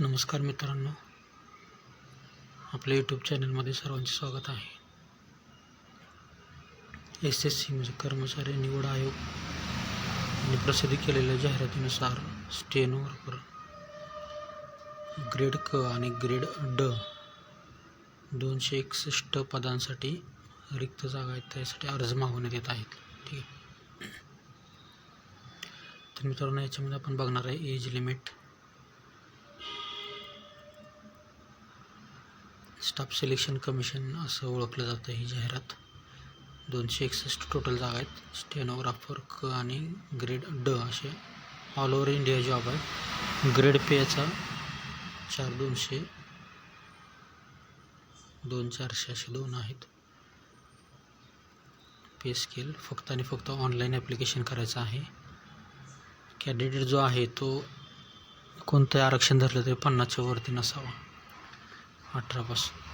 नमस्कार मित्रांनो. आपल्या यूट्यूब चॅनलमध्ये सर्वांचे स्वागत आहे. एस एस सी म्हणजे कर्मचारी निवड आयोग यांनी प्रसिद्ध केलेल्या जाहिरातीनुसार स्टेनोवर ग्रेड क आणि ग्रेड ड दोनशे एकसष्ट पदांसाठी रिक्त जागा आहेत. त्यासाठी अर्ज मागवण्यात येत आहेत. ठीक आहे. तर मित्रांनो याच्यामध्ये आपण बघणार आहे age limit staff selection commission असं ओळखलं जातं ही जाहिरात. दोनशे एकसष्ट टोटल जागा आहेत. स्टेनोग्राफर क आणि ग्रेड ड असे ऑल ओव्हर इंडिया जॉब आहे ग्रेड पेचा चार दोनशे दोन चारशे असे दोन आहेत. पे स्केल फक्त आणि फक्त ऑनलाईन ॲप्लिकेशन करायचं आहे. कॅन्डिडेट जो आहे तो कोणतंही आरक्षण धरलं तरी पन्नासच्या वरती नसावा. अठरापासून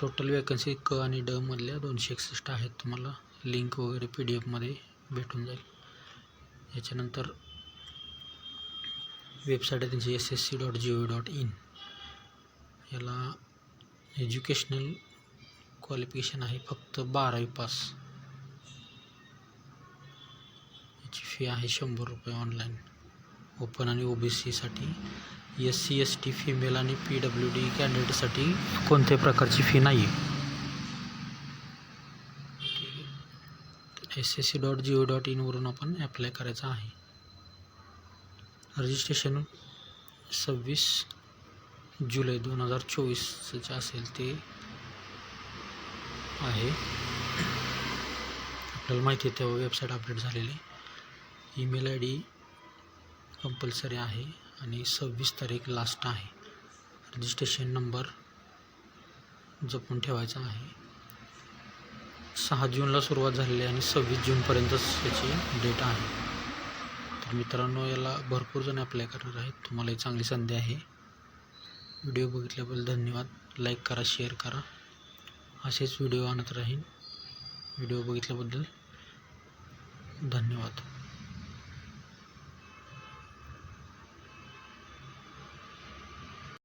टोटल वॅकन्सी क आणि ड मधल्या दोनशे एकसष्ट आहेत. तुम्हाला लिंक वगैरे पी डी एफमध्ये भेटून जाईल. याच्यानंतर वेबसाईट आहे त्यांची S S C dot G O dot in याला एज्युकेशनल क्वालिफिकेशन आहे. फक्त बारावी पास याची फी आहे शंभर रुपये ऑनलाईन ओपन आणि ओ बी सीसाठी S C S T female आणि पी डब्ल्यू डी कॅन्डिडेटसाठी कोणत्याही प्रकारची फी नाही आहे S S C dot G O dot इनवरून आपण ॲप्लाय करायचं आहे. रजिस्ट्रेशन सव्वीस जुलै दोन हजार चोवीसचं असेल ते आहे. आपल्याला माहिती आहे तेव्हा वेबसाईट अपडेट झालेली ईमेल आय डी कंपल्सरी आहे आणि सव्वीस तारीख लास्ट आहे. रजिस्ट्रेशन नंबर जपून ठेवायचा आहे. सहा जूनला सुरुवात झालेली आहे आणि सव्वीस जूनपर्यंतच याची डेट आहे. तर मित्रांनो याला भरपूर जण अप्लाय करणार आहेत. तुम्हाला ही चांगली संधी आहे. व्हिडिओ बघितल्याबद्दल धन्यवाद. लाईक करा शेअर करा. असेच व्हिडिओ आणत राहीन. व्हिडिओ बघितल्याबद्दल धन्यवाद.